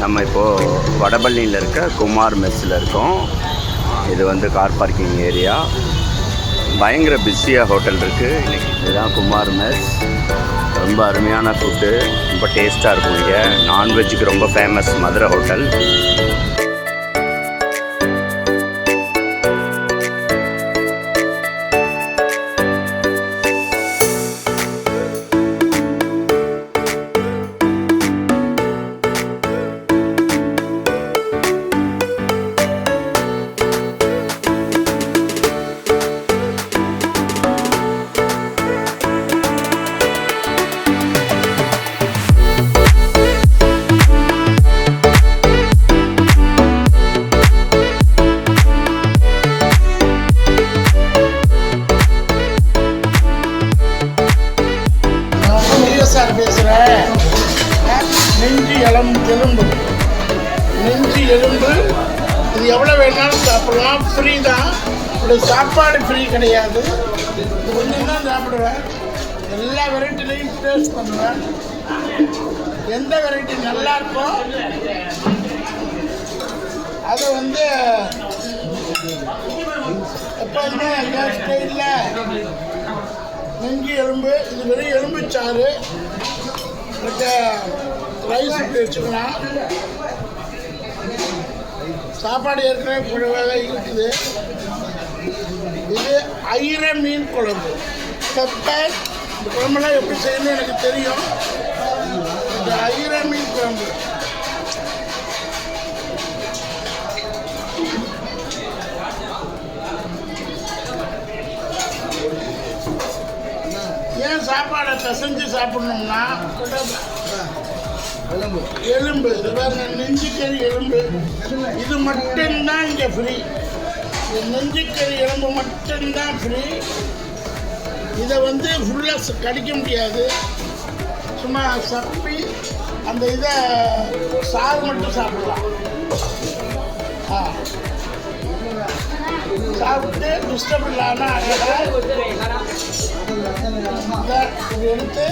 நம்ம இப்போது வடபள்ளியில் இருக்க குமார் மெஸ்ஸில் இருக்கோம். இது வந்து கார் பார்க்கிங் ஏரியா. பயங்கர பிஸியாக ஹோட்டல் இருக்குது இன்றைக்கி இதுதான் குமார் மெஸ். ரொம்ப அருமையான ஃபுட்டு ரொம்ப டேஸ்ட்டாக இருக்கும் இங்கே. நான்வெஜ்ஜுக்கு ரொம்ப ஃபேமஸ் மதுரை ஹோட்டல். இது எவ்வளோ வேணாலும் சாப்பிடலாம். ஃப்ரீ தான். இப்படி சாப்பாடு ஃப்ரீ கிடையாது. இது கொஞ்சம் தான் சாப்பிடுவேன். எல்லா வெரைட்டிலையும் டேஸ்ட் பண்ணுவேன். எந்த வெரைட்டி நல்லா இருக்கோ அது வந்து எப்போதுமே எல்லா ஸ்டைலில் நெஞ்சு எலும்பு இது வெறும் எலும்புச்சாறு. மற்ற ரைஸ் இப்படி வச்சுக்கலாம். சாப்பாடு ஏற்கனவே குழுவாக இருக்குது. இது ஐர மீன் குழம்பு. பெப்பர் இந்த குழம்புலாம் எப்படி செய்யணும்னு எனக்கு தெரியும். இந்த ஐர மீன் குழம்பு. ஏன் சாப்பாடை பிசைஞ்சு சாப்பிடணும்னா எலும்பு. இது பாருங்க நெஞ்சுக்கறி எலும்பு. இது மட்டும்தான் இங்கே ஃப்ரீ நெஞ்சுக்கறி எலும்பு மட்டும்தான் ஃப்ரீ இதை வந்து ஃபுல்லாக கடிக்க முடியாது. சும்மா சப்பி அந்த இதை சாறு மட்டும் சாப்பிடலாம். ஆ. சாப்பிட்டு டிஸ்டர்ப் இல்லாமல் இதை எடுத்து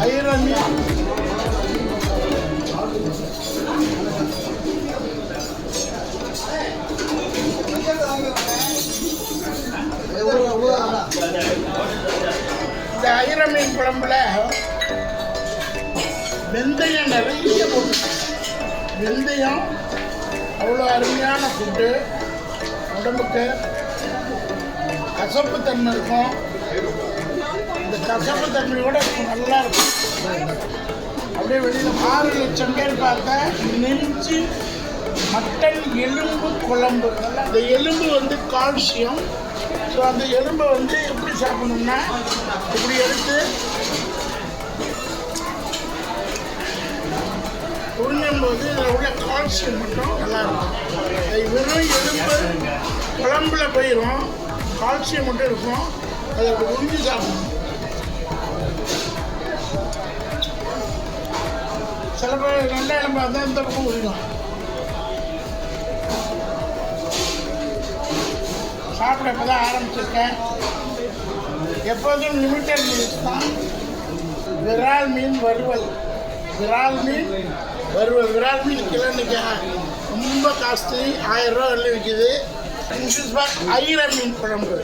ஐரணி இந்த ஐர மீன் குழம்புல வெந்தயம் நிறைய போட்டு வெந்தயம் அவ்வளோ அருமையான ஃபுட்டு உடம்புக்கு கசப்பு தன்மை இருக்கும். இந்த கசப்பு தன்மையோட நல்லா இருக்கும். அப்படியே வெளியில் ஆறு லட்சம் பேர் பார்த்தா நெஞ்சு மட்டன் எலும்பு குழம்பு. அந்த எலும்பு வந்து கால்சியம். ஸோ அந்த எலும்பை வந்து எப்படி சாப்பிடணும்னா இப்படி எடுத்து உறிஞ்சும்போது இதில் உள்ள கால்சியம் மட்டும் நல்லா இருக்கும். அது வெறும் எலும்பு குழம்புல போயிடும் கால்சியம் மட்டும் இருக்கும். அதை அப்படி உறிஞ்சி சாப்பிடணும். சில பேர் நல்ல எலும்பு தான் இந்த பக்கம் உரிக்கும் சாப்பிட இப்போ தான் ஆரம்பிச்சிருக்கேன் எப்போதும் லிமிட்டட் யூஸ் தான் விரால் மீன் வறுவல் விரால் மீன் வறுவல் விரால் மீன் கிலோ இன்னைக்கு ரொம்ப காஸ்ட்லி ஆயிரம் ரூபா வரல விற்கிது ஐர மீன் குழம்பு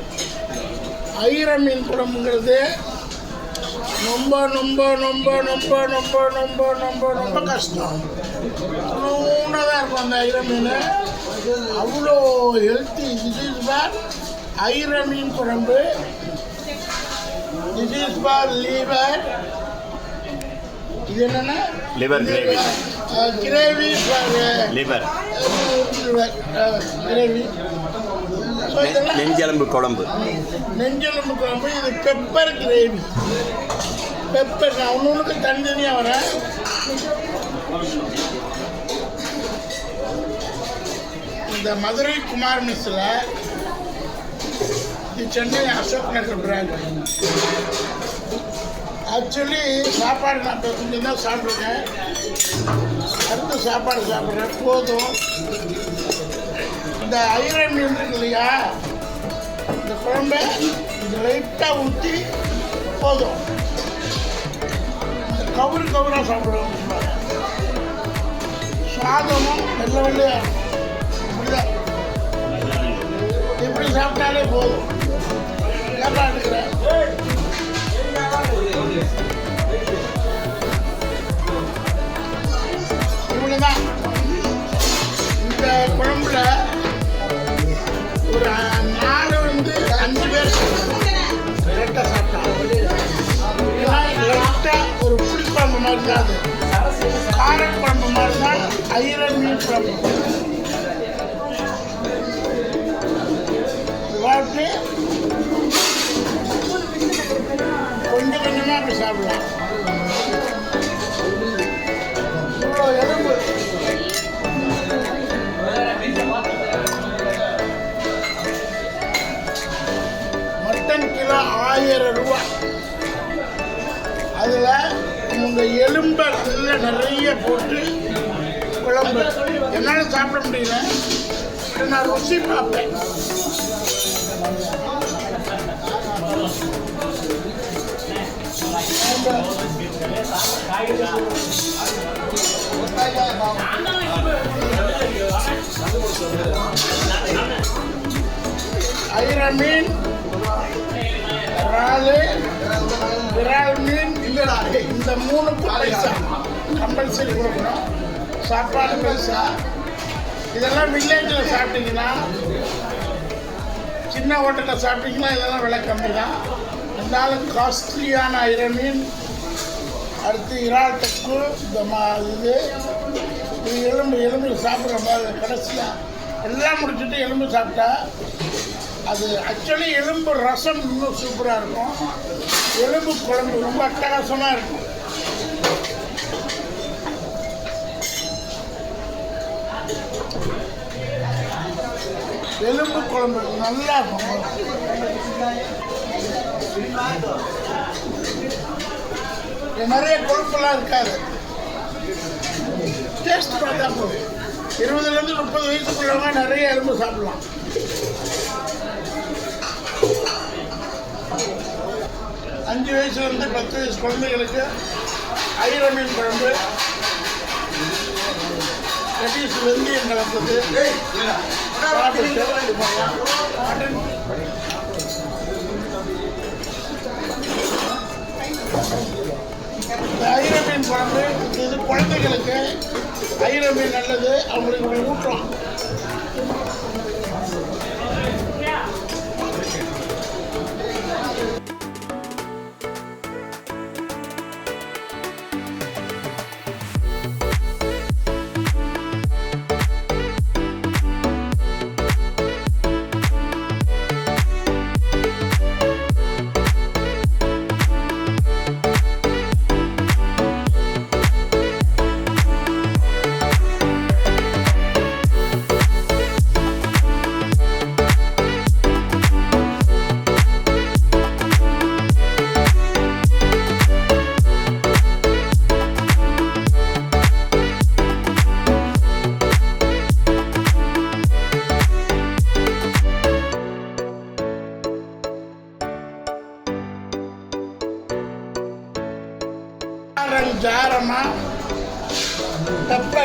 ஐர மீன் குழம்புங்கிறது ரொம்ப ரொம்ப ரொம்ப ரொம்ப ரொம்ப ரொம்ப ரொம்ப ரொம்ப கஷ்டம். நூண்டாக தான் இருக்கும் அந்த ஐர மீன். அவ்வளோ ஹெல்த்தி திஸ் இஸ் பார் ஐர மீன் குழம்பு. திஸ் இஸ் பார் லீவர் இது என்னன்னா? Liver gravy. Gravy for liver gravy நெஞ்செலும்பு குழம்பு. நெஞ்செலும்பு குழம்பு இது பெப்பர் கிரேவி பெப்பர் நான் ஒன்று தனித்தனியாக வரேன் இந்த மதுரை குமார் மெஸ்ஸில் இது சென்னை அசோக் நகர் பிராண்ட் ஆக்சுவலி சாப்பாடு நான் இப்போ கொஞ்சம் தான் சாப்பிட்ருக்கேன் அடுத்த சாப்பாடு சாப்பிட்றேன். போதும். இந்த ஐரன் இருக்கு இல்லையா? இந்த குழம்பை இது லைட்டாக ஊற்றி போதும். இந்த கவுரு கவுராக சாப்பிடுவோம். சாதமும் வெள்ளை வெள்ளையா இப்படிதான் இப்படி சாப்பிட்டாலே போதும். கேட்டா எடுக்கிறேன் இருக்காது. மாதிரி தான் காரக்குழம்பு மாதிரி தான் ஐரன் மீன் குழம்பு. வாழ்க்கை கொஞ்சம் கொஞ்சமாக அப்படி சாப்பிடலாம். இவ்வளோ எலும்பு. மட்டன் கிலோ ஆயிரம் ரூபாய். அதில் இந்த எலும்பை நல்லா நிறைய போட்டு குழம்பு. என்னால் சாப்பிட முடியல. நான் ருசி பார்ப்பேன். ஐர மீன் இறால் விரால் மீன் இல்லடா இந்த மூணு பைசா கம்பல்சரி கொடுக்கணும். சாப்பாடு பைசா இதெல்லாம் வில்லேஜில் சாப்பிட்டீங்கன்னா சின்ன ஹோட்டலில் சாப்பிட்டீங்கன்னா இதெல்லாம் விலை கம்மி தான் இருந்தாலும் காஸ்ட்லியான இரமீன் அடுத்து இறால் இந்த மா இது இது எலும்பு எலும்பு சாப்பிட்ற மாதிரி கடைசியாக எல்லாம் முடிச்சுட்டு எலும்பு சாப்பிட்டா அது ஆக்சுவலி எலும்பு ரசம் இன்னும் சூப்பராக இருக்கும். எலும்பு குழம்பு ரொம்ப அட்டகாசமாக இருக்கும். எலும்பு குழம்பு நல்லா இருக்கும் நிறைய கொழுப்பெல்லாம் இருக்காது. டேஸ்ட் பார்த்தா போதும். இருபதுலேருந்து முப்பது வயசுக்குள்ளவங்க நிறைய எலும்பு சாப்பிடலாம். அஞ்சு வயசுலேருந்து பத்து வயசு குழந்தைகளுக்கு ஐர மீன் குழம்பு கட்டீஸ் வெந்தயம் கலந்தது. இந்த ஐர மீன் குழம்பு இது குழந்தைகளுக்கு ஐர மீன் நல்லது அவங்களுக்கு ஊற்றம்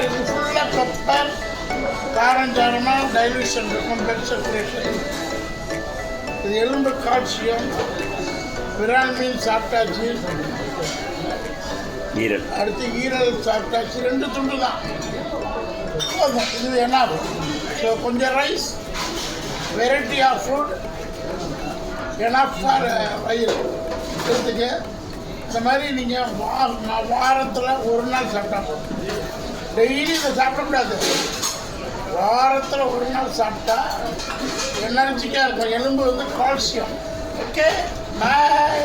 இது ஃபுல்லாக பெப்பர் காரஞ்சாரமாக டைலூஷன் இருக்கும் பிளட் சர்க்குலேஷன் இது எலும்பு கால்சியம் விரால் மீன் சாப்பிட்டாச்சு ஈரல். அடுத்து ஈரல் சாப்பிட்டாச்சு ரெண்டு துண்டு தான் இது என்ன? ஸோ கொஞ்சம் rice variety of food enough for வயிறு. எடுத்துக்க. இந்த மாதிரி நீங்கள் வா வாரத்தில் ஒரு நாள் சாப்பிட்டா போதும். டெய்லி இதை சாப்பிடக்கூடாது வாரத்தில் ஒரு நாள் சாப்பிட்டா எனர்ஜிக்காக இருக்கும் எலும்பு வந்து கால்சியம். Okay bye